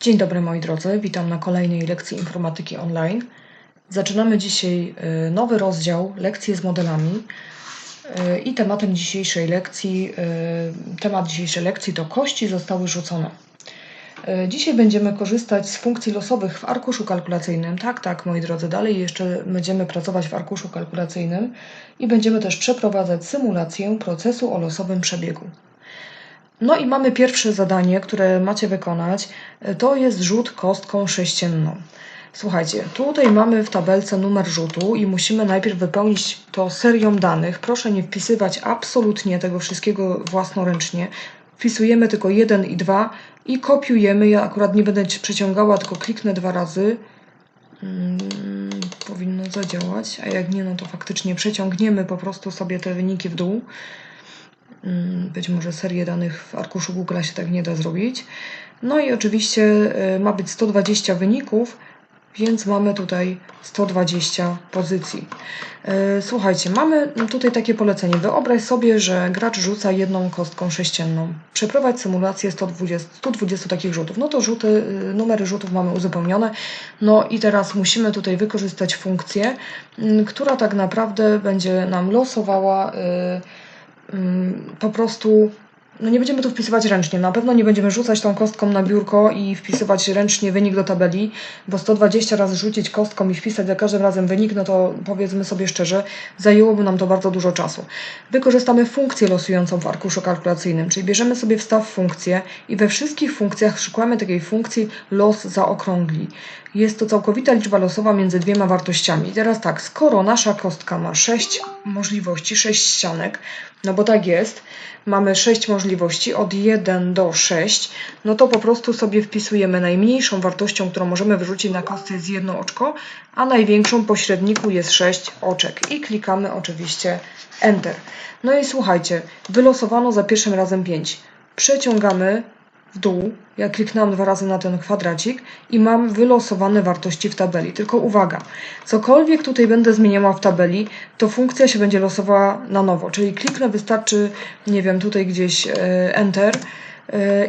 Dzień dobry moi drodzy, witam na kolejnej lekcji informatyki online. Zaczynamy dzisiaj y, nowy rozdział lekcje z modelami y, i tematem dzisiejszej lekcji, y, temat dzisiejszej lekcji to kości zostały rzucone. Dzisiaj będziemy korzystać z funkcji losowych w arkuszu kalkulacyjnym. Tak, tak, moi drodzy, dalej jeszcze będziemy pracować w arkuszu kalkulacyjnym i będziemy też przeprowadzać symulację procesu o losowym przebiegu. No i mamy pierwsze zadanie, które macie wykonać. To jest rzut kostką sześcienną. Słuchajcie, tutaj mamy w tabelce numer rzutu i musimy najpierw wypełnić to serią danych. Proszę nie wpisywać absolutnie tego wszystkiego własnoręcznie. Wpisujemy tylko 1 i 2 i kopiujemy. Ja akurat nie będę przeciągała, tylko kliknę dwa razy. Hmm, powinno zadziałać, a jak nie, no to faktycznie przeciągniemy po prostu sobie te wyniki w dół. Mm, być może serię danych w arkuszu Google się tak nie da zrobić. No i oczywiście e, ma być 120 wyników, więc mamy tutaj 120 pozycji. E, słuchajcie, mamy tutaj takie polecenie. Wyobraź sobie, że gracz rzuca jedną kostką sześcienną. Przeprowadź symulację 120, 120 takich rzutów. No to rzuty, e, numery rzutów mamy uzupełnione. No i teraz musimy tutaj wykorzystać funkcję, która tak naprawdę będzie nam losowała po prostu no nie będziemy tu wpisywać ręcznie. Na pewno nie będziemy rzucać tą kostką na biurko i wpisywać ręcznie wynik do tabeli, bo 120 razy rzucić kostką i wpisać za każdym razem wynik, no to powiedzmy sobie szczerze, zajęłoby nam to bardzo dużo czasu. Wykorzystamy funkcję losującą w arkuszu kalkulacyjnym, czyli bierzemy sobie wstaw funkcję i we wszystkich funkcjach szukamy takiej funkcji los zaokrągli. Jest to całkowita liczba losowa między dwiema wartościami. I teraz tak, skoro nasza kostka ma 6 możliwości, 6 ścianek, no bo tak jest, mamy 6 możliwości od 1 do 6, no to po prostu sobie wpisujemy najmniejszą wartością, którą możemy wyrzucić na kostce jest jedno oczko, a największą pośredniku jest 6 oczek i klikamy oczywiście Enter. No i słuchajcie, wylosowano za pierwszym razem 5. Przeciągamy w dół, ja kliknęłam dwa razy na ten kwadracik i mam wylosowane wartości w tabeli. Tylko uwaga, cokolwiek tutaj będę zmieniała w tabeli, to funkcja się będzie losowała na nowo. Czyli kliknę, wystarczy, nie wiem, tutaj gdzieś e, Enter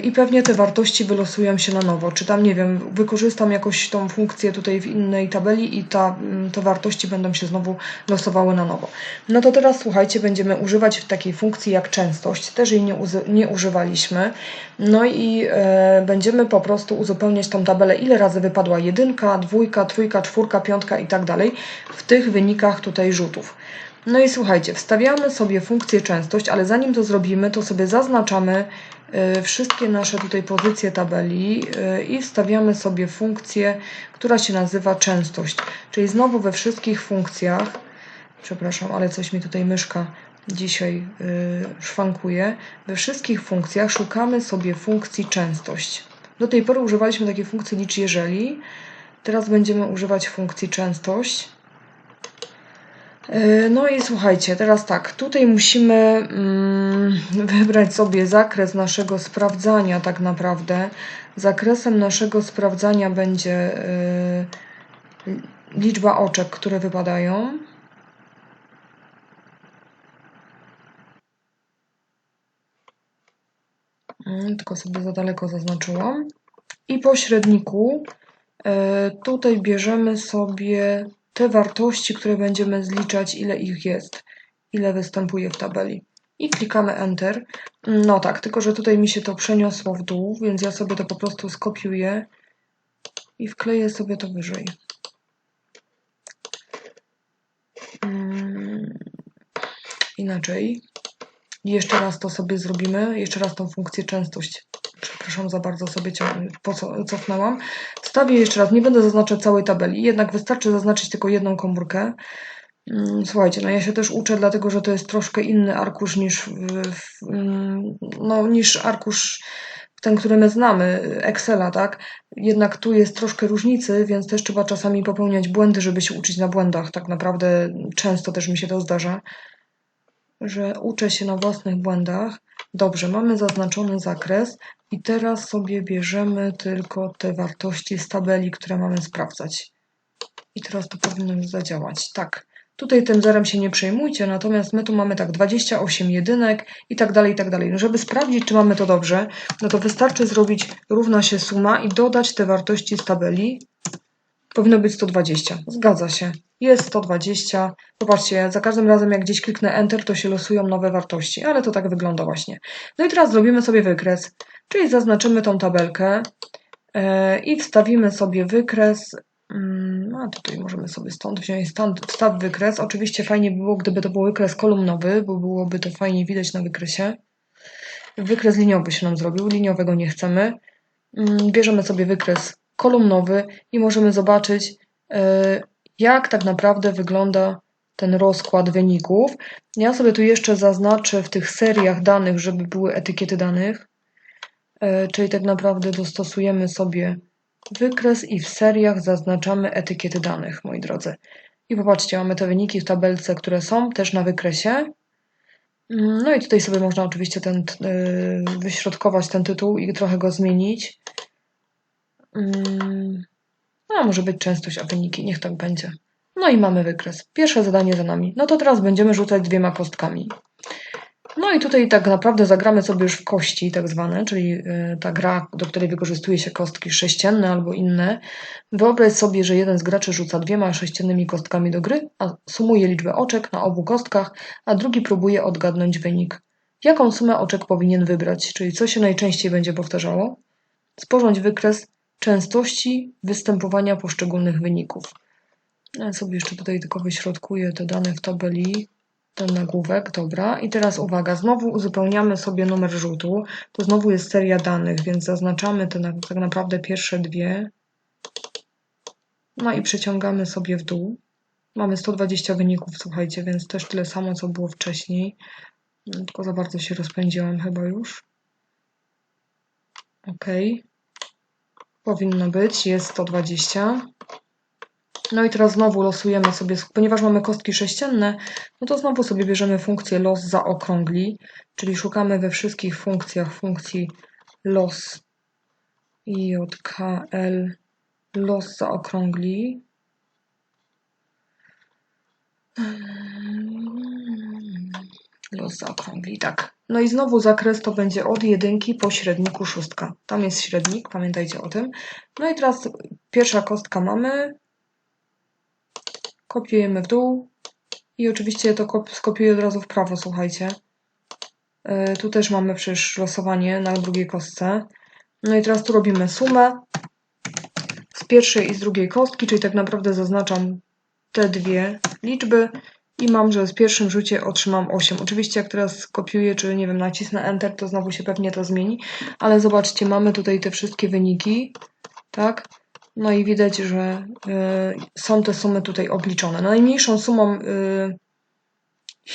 i pewnie te wartości wylosują się na nowo. Czy tam, nie wiem, wykorzystam jakoś tą funkcję tutaj w innej tabeli i ta, mm, te wartości będą się znowu losowały na nowo. No to teraz słuchajcie, będziemy używać takiej funkcji jak częstość. Też jej nie, nie używaliśmy. No i e, będziemy po prostu uzupełniać tą tabelę, ile razy wypadła jedynka, dwójka, trójka, czwórka, piątka i tak dalej w tych wynikach tutaj rzutów. No i słuchajcie, wstawiamy sobie funkcję częstość, ale zanim to zrobimy, to sobie zaznaczamy y, wszystkie nasze tutaj pozycje tabeli y, i wstawiamy sobie funkcję, która się nazywa częstość. Czyli znowu we wszystkich funkcjach, przepraszam, ale coś mi tutaj myszka dzisiaj y, szwankuje, we wszystkich funkcjach szukamy sobie funkcji częstość. Do tej pory używaliśmy takiej funkcji licz jeżeli, teraz będziemy używać funkcji częstość. E, no i słuchajcie, teraz tak, tutaj musimy mm, wybrać sobie zakres naszego sprawdzania tak naprawdę. Zakresem naszego sprawdzania będzie y, liczba oczek, które wypadają. Mm, tylko sobie za daleko zaznaczyłam. I po średniku y, tutaj bierzemy sobie te wartości, które będziemy zliczać, ile ich jest, ile występuje w tabeli. I klikamy Enter. No tak, tylko że tutaj mi się to przeniosło w dół, więc ja sobie to po prostu skopiuję i wkleję sobie to wyżej. Hmm. Inaczej. Jeszcze raz to sobie zrobimy, jeszcze raz tą funkcję częstość przepraszam za bardzo sobie cofnęłam. Wstawię jeszcze raz, nie będę zaznaczać całej tabeli, jednak wystarczy zaznaczyć tylko jedną komórkę. Mm, słuchajcie, no ja się też uczę, dlatego że to jest troszkę inny arkusz niż, mm, no, niż arkusz ten, który my znamy, Excela, tak? Jednak tu jest troszkę różnicy, więc też trzeba czasami popełniać błędy, żeby się uczyć na błędach. Tak naprawdę często też mi się to zdarza, że uczę się na własnych błędach. Dobrze, mamy zaznaczony zakres i teraz sobie bierzemy tylko te wartości z tabeli, które mamy sprawdzać. I teraz to powinno już zadziałać. Tak, Tutaj tym zerem się nie przejmujcie, natomiast my tu mamy tak 28 jedynek i tak dalej, i tak dalej. No żeby sprawdzić, czy mamy to dobrze, no to wystarczy zrobić równa się suma i dodać te wartości z tabeli. Powinno być 120. Zgadza się. Jest 120. Popatrzcie, za każdym razem jak gdzieś kliknę Enter, to się losują nowe wartości, ale to tak wygląda właśnie. No i teraz zrobimy sobie wykres, czyli zaznaczymy tą tabelkę yy, i wstawimy sobie wykres Mm, a tutaj możemy sobie stąd wziąć stąd wstaw wykres. Oczywiście fajnie by było, gdyby to był wykres kolumnowy, bo byłoby to fajnie widać na wykresie. Wykres liniowy się nam zrobił, liniowego nie chcemy. Mm, bierzemy sobie wykres kolumnowy i możemy zobaczyć, e, jak tak naprawdę wygląda ten rozkład wyników. Ja sobie tu jeszcze zaznaczę w tych seriach danych, żeby były etykiety danych. E, czyli tak naprawdę dostosujemy sobie wykres i w seriach zaznaczamy etykiety danych, moi drodzy. I popatrzcie, mamy te wyniki w tabelce, które są też na wykresie. Mm, no i tutaj sobie można oczywiście ten, yy, wyśrodkować ten tytuł i trochę go zmienić. No, może być częstość, a wyniki, niech tak będzie. No i mamy wykres. Pierwsze zadanie za nami. No to teraz będziemy rzucać dwiema kostkami. No i tutaj tak naprawdę zagramy sobie już w kości tak zwane, czyli y, ta gra, do której wykorzystuje się kostki sześcienne albo inne. Wyobraź sobie, że jeden z graczy rzuca dwiema sześciennymi kostkami do gry, a sumuje liczbę oczek na obu kostkach, a drugi próbuje odgadnąć wynik. Jaką sumę oczek powinien wybrać, czyli co się najczęściej będzie powtarzało? Sporządź wykres częstości występowania poszczególnych wyników. Ja sobie jeszcze tutaj tylko wyśrodkuję te dane w tabeli ten nagłówek, dobra. I teraz uwaga, znowu uzupełniamy sobie numer rzutu. To znowu jest seria danych, więc zaznaczamy te na, tak naprawdę pierwsze dwie. No i przeciągamy sobie w dół. Mamy 120 wyników, słuchajcie, więc też tyle samo, co było wcześniej. Tylko za bardzo się rozpędziłam chyba już. Ok. Powinno być, jest 120. No i teraz znowu losujemy sobie, ponieważ mamy kostki sześcienne, no to znowu sobie bierzemy funkcję los zaokrągli, czyli szukamy we wszystkich funkcjach funkcji los jkl los zaokrągli. Los zaokrągli, tak. No i znowu zakres to będzie od jedynki po średniku szóstka. Tam jest średnik, pamiętajcie o tym. No i teraz pierwsza kostka mamy, kopiujemy w dół i oczywiście to skopiuję od razu w prawo, słuchajcie. Yy, tu też mamy przecież losowanie na drugiej kostce. No i teraz tu robimy sumę z pierwszej i z drugiej kostki, czyli tak naprawdę zaznaczam te dwie liczby i mam, że w pierwszym rzucie otrzymam 8. Oczywiście jak teraz kopiuję, czy nie wiem, nacisnę Enter, to znowu się pewnie to zmieni, ale zobaczcie, mamy tutaj te wszystkie wyniki, tak? No i widać, że y, są te sumy tutaj obliczone. Najmniejszą sumą y,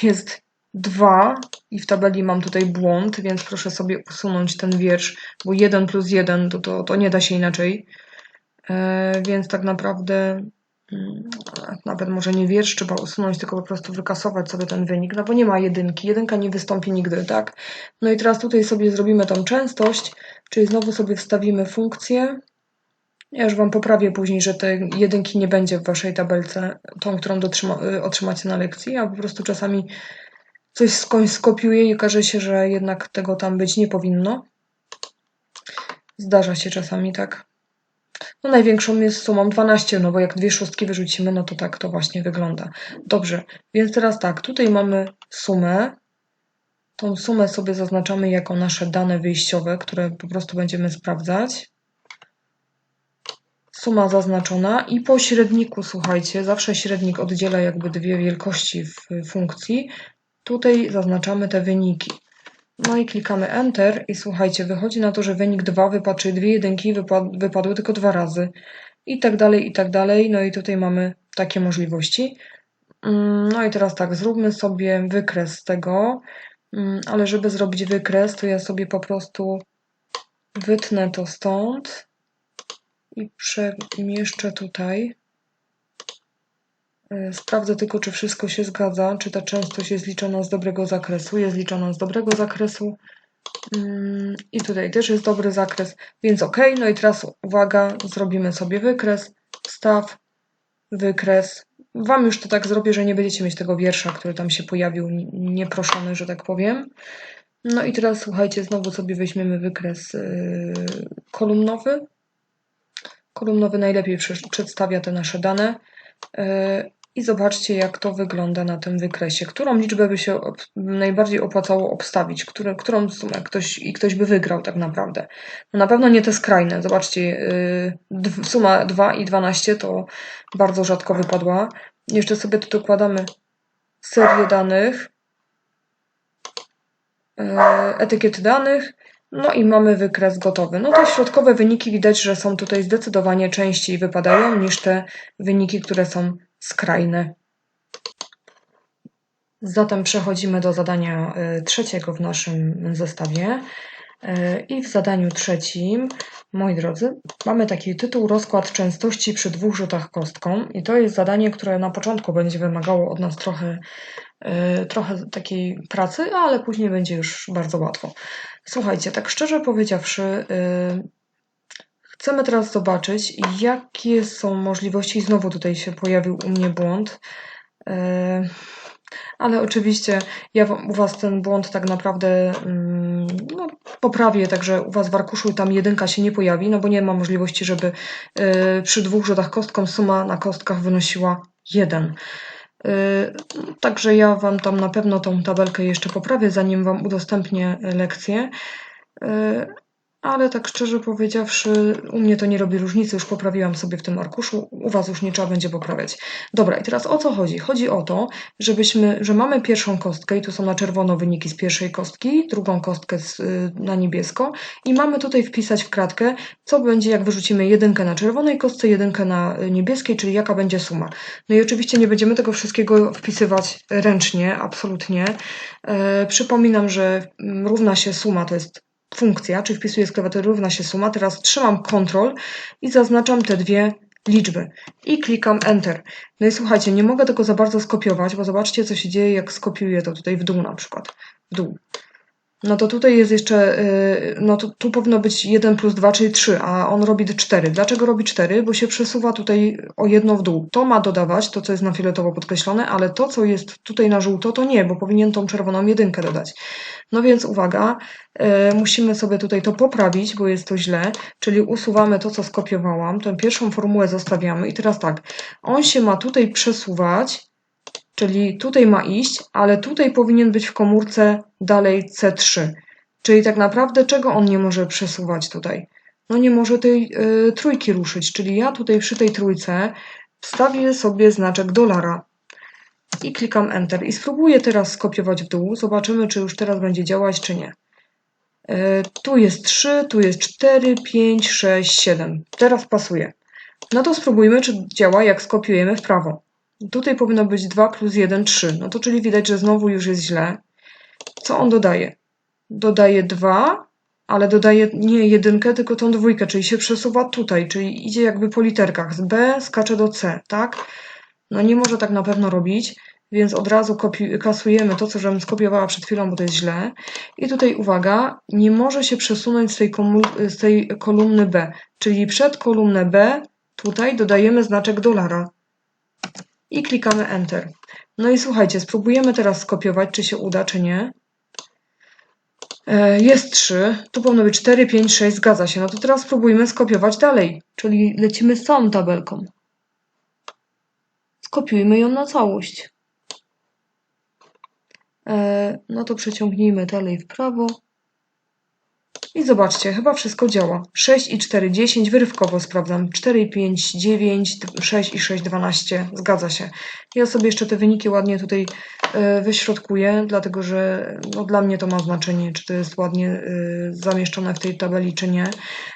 jest 2 i w tabeli mam tutaj błąd, więc proszę sobie usunąć ten wiersz, bo 1 plus 1 to, to, to nie da się inaczej. Y, więc tak naprawdę nawet może nie wiersz trzeba usunąć, tylko po prostu wykasować sobie ten wynik, no bo nie ma jedynki. Jedynka nie wystąpi nigdy, tak? No i teraz tutaj sobie zrobimy tą częstość, czyli znowu sobie wstawimy funkcję ja już Wam poprawię później, że te jedynki nie będzie w Waszej tabelce, tą, którą dotrzyma, y, otrzymacie na lekcji, a po prostu czasami coś skądś skopiuję i okaże się, że jednak tego tam być nie powinno. Zdarza się czasami, tak. No największą jest sumą 12, no bo jak dwie szóstki wyrzucimy, no to tak to właśnie wygląda. Dobrze, więc teraz tak, tutaj mamy sumę. Tą sumę sobie zaznaczamy jako nasze dane wyjściowe, które po prostu będziemy sprawdzać suma zaznaczona i po średniku, słuchajcie, zawsze średnik oddziela jakby dwie wielkości w funkcji. Tutaj zaznaczamy te wyniki. No i klikamy Enter i słuchajcie, wychodzi na to, że wynik 2 wypadł, czyli dwie jedynki wypadły tylko dwa razy. I tak dalej, i tak dalej. No i tutaj mamy takie możliwości. Mm, no i teraz tak, zróbmy sobie wykres tego, mm, ale żeby zrobić wykres, to ja sobie po prostu wytnę to stąd i przemieszczę tutaj. E, sprawdzę tylko, czy wszystko się zgadza, czy ta częstość jest liczona z dobrego zakresu. Jest liczona z dobrego zakresu. Mm, I tutaj też jest dobry zakres, więc ok. No i teraz uwaga, zrobimy sobie wykres, wstaw, wykres, Wam już to tak zrobię, że nie będziecie mieć tego wiersza, który tam się pojawił nieproszony, że tak powiem. No i teraz słuchajcie, znowu sobie weźmiemy wykres yy, kolumnowy. Kolumnowy najlepiej przedstawia te nasze dane. Yy, I zobaczcie, jak to wygląda na tym wykresie. Którą liczbę by się najbardziej opłacało obstawić, które, którą sumę ktoś, i ktoś by wygrał tak naprawdę. No na pewno nie te skrajne. Zobaczcie, yy, suma 2 i 12 to bardzo rzadko wypadła. Jeszcze sobie tu dokładamy serię danych E, etykiety danych, no i mamy wykres gotowy. No te środkowe wyniki widać, że są tutaj zdecydowanie częściej wypadają niż te wyniki, które są skrajne. Zatem przechodzimy do zadania e, trzeciego w naszym zestawie. E, I w zadaniu trzecim, moi drodzy, mamy taki tytuł rozkład częstości przy dwóch rzutach kostką. I to jest zadanie, które na początku będzie wymagało od nas trochę Y, trochę takiej pracy, ale później będzie już bardzo łatwo. Słuchajcie, tak szczerze powiedziawszy, chcemy teraz zobaczyć, jakie są możliwości. Znowu tutaj się pojawił u mnie błąd. Y, ale oczywiście ja u Was ten błąd tak naprawdę mm, no, poprawię, także u Was w arkuszu tam jedynka się nie pojawi, no bo nie ma możliwości, żeby przy dwóch rzutach kostką suma na kostkach wynosiła jeden. Y, także ja Wam tam na pewno tą tabelkę jeszcze poprawię, zanim Wam udostępnię lekcję. Y, ale tak szczerze powiedziawszy, u mnie to nie robi różnicy, już poprawiłam sobie w tym arkuszu, u Was już nie trzeba będzie poprawiać. Dobra, i teraz o co chodzi? Chodzi o to, żebyśmy, że mamy pierwszą kostkę i tu są na czerwono wyniki z pierwszej kostki, drugą kostkę z, y, na niebiesko i mamy tutaj wpisać w kratkę, co będzie jak wyrzucimy jedynkę na czerwonej kostce, jedynkę na niebieskiej, czyli jaka będzie suma. No i oczywiście nie będziemy tego wszystkiego wpisywać ręcznie, absolutnie. E, przypominam, że mm, równa się suma to jest funkcja, czy wpisuję z klawiatury równa się suma. Teraz trzymam Ctrl i zaznaczam te dwie liczby i klikam Enter. No i słuchajcie, nie mogę tego za bardzo skopiować, bo zobaczcie, co się dzieje, jak skopiuję to tutaj w dół na przykład. W dół. No to tutaj jest jeszcze, y, no to tu powinno być 1 plus 2, czyli 3, a on robi 4. Dlaczego robi 4? Bo się przesuwa tutaj o jedno w dół. To ma dodawać, to co jest na fioletowo podkreślone, ale to co jest tutaj na żółto, to nie, bo powinien tą czerwoną jedynkę dodać. No więc uwaga, y, musimy sobie tutaj to poprawić, bo jest to źle, czyli usuwamy to, co skopiowałam, tę pierwszą formułę zostawiamy i teraz tak, on się ma tutaj przesuwać, Czyli tutaj ma iść, ale tutaj powinien być w komórce dalej C3. Czyli tak naprawdę czego on nie może przesuwać tutaj? No nie może tej y, trójki ruszyć, czyli ja tutaj przy tej trójce wstawię sobie znaczek dolara i klikam Enter. I spróbuję teraz skopiować w dół. Zobaczymy, czy już teraz będzie działać, czy nie. Y, tu jest 3, tu jest 4, 5, 6, 7. Teraz pasuje. No to spróbujmy, czy działa, jak skopiujemy w prawo. Tutaj powinno być 2 plus 1, 3. No to czyli widać, że znowu już jest źle. Co on dodaje? Dodaje 2, ale dodaje nie jedynkę, tylko tą dwójkę, czyli się przesuwa tutaj, czyli idzie jakby po literkach. Z B skacze do C, tak? No nie może tak na pewno robić, więc od razu kasujemy to, co żebym skopiowała przed chwilą, bo to jest źle. I tutaj uwaga, nie może się przesunąć z tej, z tej kolumny B, czyli przed kolumnę B tutaj dodajemy znaczek dolara i klikamy Enter. No i słuchajcie, spróbujemy teraz skopiować, czy się uda, czy nie. E, jest 3, tu powinno być 4, 5, 6, zgadza się. No to teraz spróbujmy skopiować dalej, czyli lecimy z całą tabelką. Skopiujmy ją na całość. E, no to przeciągnijmy dalej w prawo. I zobaczcie, chyba wszystko działa. 6 i 4, 10, wyrywkowo sprawdzam. 4 i 5, 9, 6 i 6, 12. Zgadza się. Ja sobie jeszcze te wyniki ładnie tutaj y, wyśrodkuję, dlatego że no, dla mnie to ma znaczenie, czy to jest ładnie y, zamieszczone w tej tabeli, czy nie.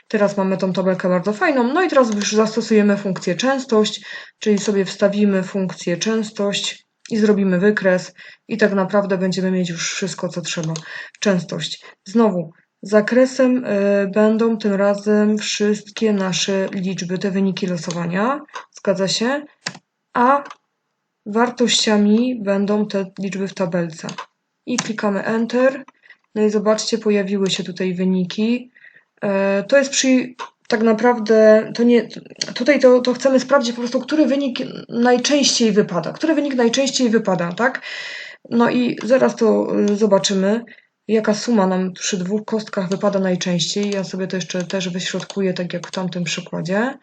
Teraz mamy tą tabelkę bardzo fajną. No i teraz już zastosujemy funkcję częstość, czyli sobie wstawimy funkcję częstość i zrobimy wykres i tak naprawdę będziemy mieć już wszystko, co trzeba. Częstość. Znowu Zakresem y, będą tym razem wszystkie nasze liczby, te wyniki losowania. Zgadza się? A wartościami będą te liczby w tabelce. I klikamy Enter. No i zobaczcie, pojawiły się tutaj wyniki. Y, to jest przy tak naprawdę to nie, tutaj to, to chcemy sprawdzić po prostu, który wynik najczęściej wypada, który wynik najczęściej wypada, tak? No i zaraz to y, zobaczymy, jaka suma nam przy dwóch kostkach wypada najczęściej. Ja sobie to jeszcze też wyśrodkuję, tak jak w tamtym przykładzie.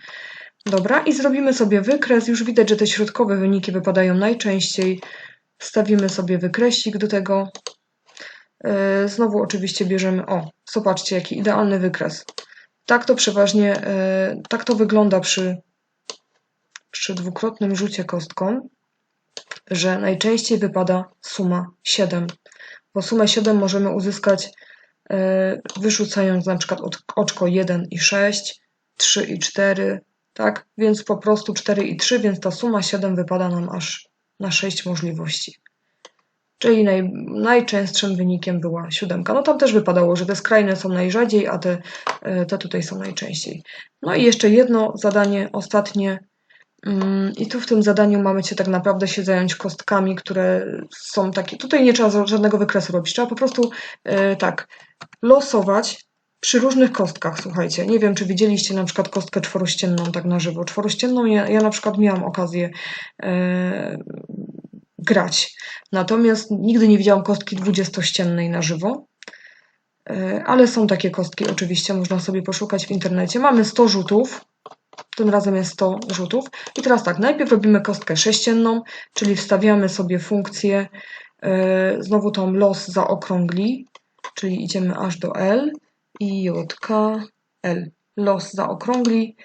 Dobra, i zrobimy sobie wykres. Już widać, że te środkowe wyniki wypadają najczęściej. Wstawimy sobie wykresik do tego. Yy, Znowu oczywiście bierzemy, o, zobaczcie, jaki idealny wykres. Tak to przeważnie, yy, tak to wygląda przy, przy dwukrotnym rzucie kostką, że najczęściej wypada suma 7, bo sumę 7 możemy uzyskać yy, wyrzucając na przykład oczko 1 i 6, 3 i 4, tak? Więc po prostu 4 i 3, więc ta suma 7 wypada nam aż na 6 możliwości. Czyli naj, najczęstszym wynikiem była siódemka. No tam też wypadało, że te skrajne są najrzadziej, a te, e, te tutaj są najczęściej. No i jeszcze jedno zadanie, ostatnie. Mm, I tu w tym zadaniu mamy się tak naprawdę się zająć kostkami, które są takie. Tutaj nie trzeba żadnego wykresu robić. Trzeba po prostu e, tak losować przy różnych kostkach. Słuchajcie, nie wiem, czy widzieliście na przykład kostkę czworościenną tak na żywo. Czworościenną ja, ja na przykład miałam okazję e, grać. Natomiast nigdy nie widziałam kostki dwudziestościennej na żywo. E, Ale są takie kostki, oczywiście, można sobie poszukać w internecie. Mamy 100 rzutów. Tym razem jest 100 rzutów. I teraz tak, najpierw robimy kostkę sześcienną, czyli wstawiamy sobie funkcję, e, znowu tą los zaokrągli, czyli idziemy aż do L i J, K, L. Los zaokrągli.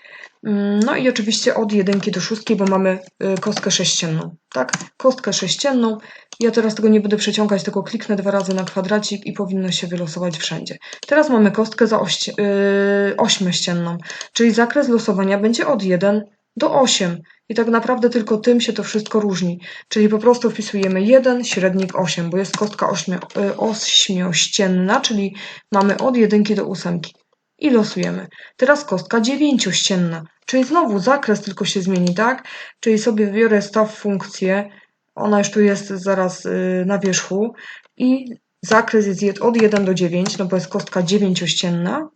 Mm, No i oczywiście od jedynki do szóstki, bo mamy y, kostkę sześcienną, tak? Kostkę sześcienną. Ja teraz tego nie będę przeciągać, tylko kliknę dwa razy na kwadracik i powinno się wylosować wszędzie. Teraz mamy kostkę za yy, ośmiościenną, czyli zakres losowania będzie od 1 do 8. I tak naprawdę tylko tym się to wszystko różni. Czyli po prostu wpisujemy 1, średnik 8, bo jest kostka ośmio, y, ośmiościenna, czyli mamy od jedynki do ósemki. I losujemy. Teraz kostka dziewięciościenna, czyli znowu zakres tylko się zmieni, tak? Czyli sobie wybiorę staw funkcję, ona już tu jest zaraz y, na wierzchu i zakres jest od 1 do 9, no bo jest kostka dziewięciościenna.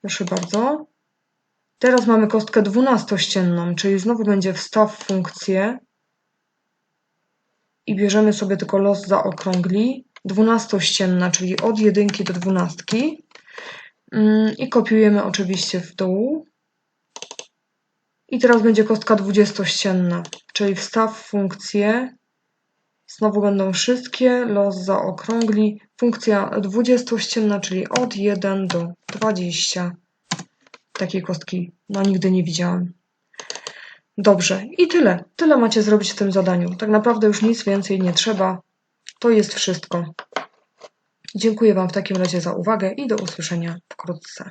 Proszę bardzo. Teraz mamy kostkę dwunastościenną, czyli znowu będzie wstaw funkcję i bierzemy sobie tylko los zaokrągli. Dwunastościenna, czyli od jedynki do dwunastki. Mm, I kopiujemy oczywiście w dół. I teraz będzie kostka dwudziestościenna, czyli wstaw funkcję. Znowu będą wszystkie, los zaokrągli. Funkcja dwudziestościenna, czyli od 1 do 20. Takiej kostki no nigdy nie widziałam. Dobrze, i tyle. Tyle macie zrobić w tym zadaniu. Tak naprawdę już nic więcej nie trzeba. To jest wszystko. Dziękuję Wam w takim razie za uwagę i do usłyszenia wkrótce.